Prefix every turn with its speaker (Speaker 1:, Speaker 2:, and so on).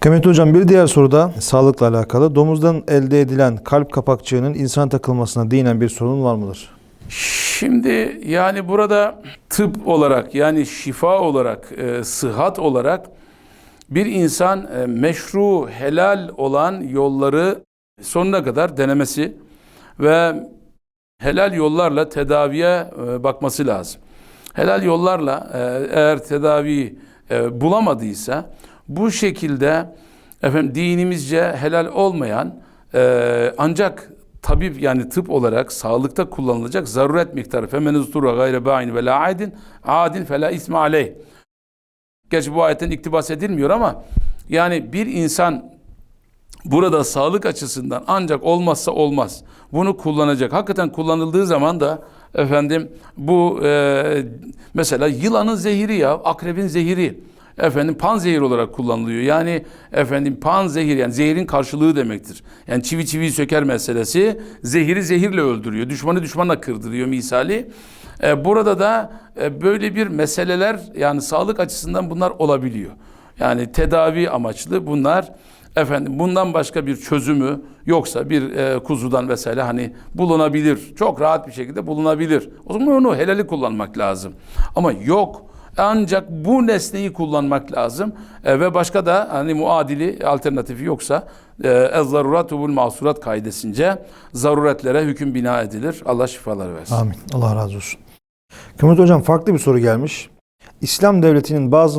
Speaker 1: Kıymetli hocam bir diğer soruda sağlıkla alakalı. Domuzdan elde edilen kalp kapakçığının insan takılmasına değinen bir sorun var mıdır?
Speaker 2: Şimdi yani burada tıp olarak yani şifa olarak, e, sıhhat olarak bir insan e, meşru, helal olan yolları sonuna kadar denemesi ve helal yollarla tedaviye e, bakması lazım. Helal yollarla e, eğer tedaviyi e, bulamadıysa bu şekilde efendim dinimizce helal olmayan e, ancak tabip yani tıp olarak sağlıkta kullanılacak zaruret miktarı femeniz turra gayre ba'in ve la adin adin fe la isme aleyh. Gerçi bu ayetten iktibas edilmiyor ama yani bir insan burada sağlık açısından ancak olmazsa olmaz. Bunu kullanacak. Hakikaten kullanıldığı zaman da efendim bu e, mesela yılanın zehiri ya, akrebin zehiri efendim pan zehir olarak kullanılıyor. Yani efendim pan zehir yani zehirin karşılığı demektir. Yani çivi çiviyi söker meselesi zehiri zehirle öldürüyor. Düşmanı düşmanla kırdırıyor misali. E, burada da e, böyle bir meseleler yani sağlık açısından bunlar olabiliyor. Yani tedavi amaçlı bunlar efendim bundan başka bir çözümü yoksa bir e, kuzudan vesaire hani bulunabilir. Çok rahat bir şekilde bulunabilir. O zaman onu helali kullanmak lazım. Ama yok ancak bu nesneyi kullanmak lazım E, ve başka da hani muadili alternatifi yoksa e, ez-zaruratu bul masurat kaidesince zaruretlere hüküm bina edilir. Allah şifalar versin.
Speaker 1: Amin. Allah razı olsun. Kıymetli hocam farklı bir soru gelmiş. İslam devletinin bazı